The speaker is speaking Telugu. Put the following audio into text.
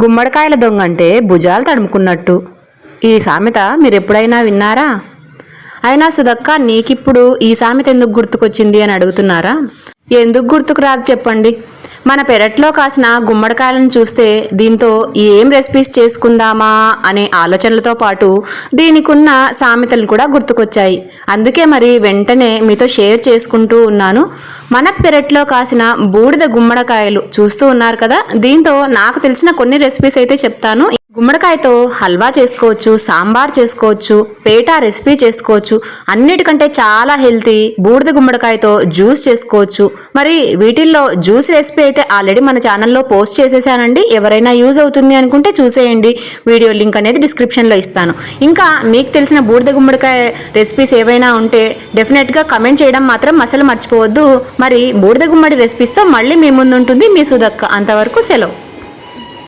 గుమ్మడికాయల దొంగ అంటే భుజాలు తడుముకున్నట్టు. ఈ సామెత మీరు ఎప్పుడైనా విన్నారా? అయినా సుధక్క నీకిప్పుడు ఈ సామెత ఎందుకు గుర్తుకొచ్చింది అని అడుగుతున్నారా? ఎందుకు గుర్తుకు రాదు చెప్పండి. మన పెరట్లో కాసిన గుమ్మడికాయలను చూస్తే దీంతో ఏం రెసిపీస్ చేసుకుందామా అనే ఆలోచనలతో పాటు దీనికున్న సామెతలు కూడా గుర్తుకొచ్చాయి. అందుకే మరి వెంటనే మీతో షేర్ చేసుకుంటూ ఉన్నాను. మన పెరట్లో కాసిన బూడిద గుమ్మడికాయలు చూస్తూ ఉన్నారు కదా? దీంతో నాకు తెలిసిన కొన్ని రెసిపీస్ అయితే చెప్తాను. గుమ్మడికాయతో హల్వా చేసుకోవచ్చు సాంబార్ చేసుకోవచ్చు పేటా రెసిపీ చేసుకోవచ్చు. అన్నిటికంటే చాలా హెల్తీ బూడిద గుమ్మడికాయతో జ్యూస్ చేసుకోవచ్చు. మరి వీటిల్లో జ్యూస్ రెసిపీ అయితే ఆల్రెడీ మన ఛానల్లో పోస్ట్ చేసేసానండి. ఎవరైనా యూజ్ అవుతుంది అనుకుంటే చూసేయండి. వీడియో లింక్ అనేది డిస్క్రిప్షన్లో ఇస్తాను. ఇంకా మీకు తెలిసిన బూడిద గుమ్మడికాయ రెసిపీస్ ఏవైనా ఉంటే డెఫినెట్గా కమెంట్ చేయడం మాత్రం అసలు మర్చిపోవద్దు. మరి బూడిద గుమ్మడి రెసిపీస్తో మళ్ళీ మీ ముందు ఉంటుంది మీ సుధక్క అంతవరకు సెలవు.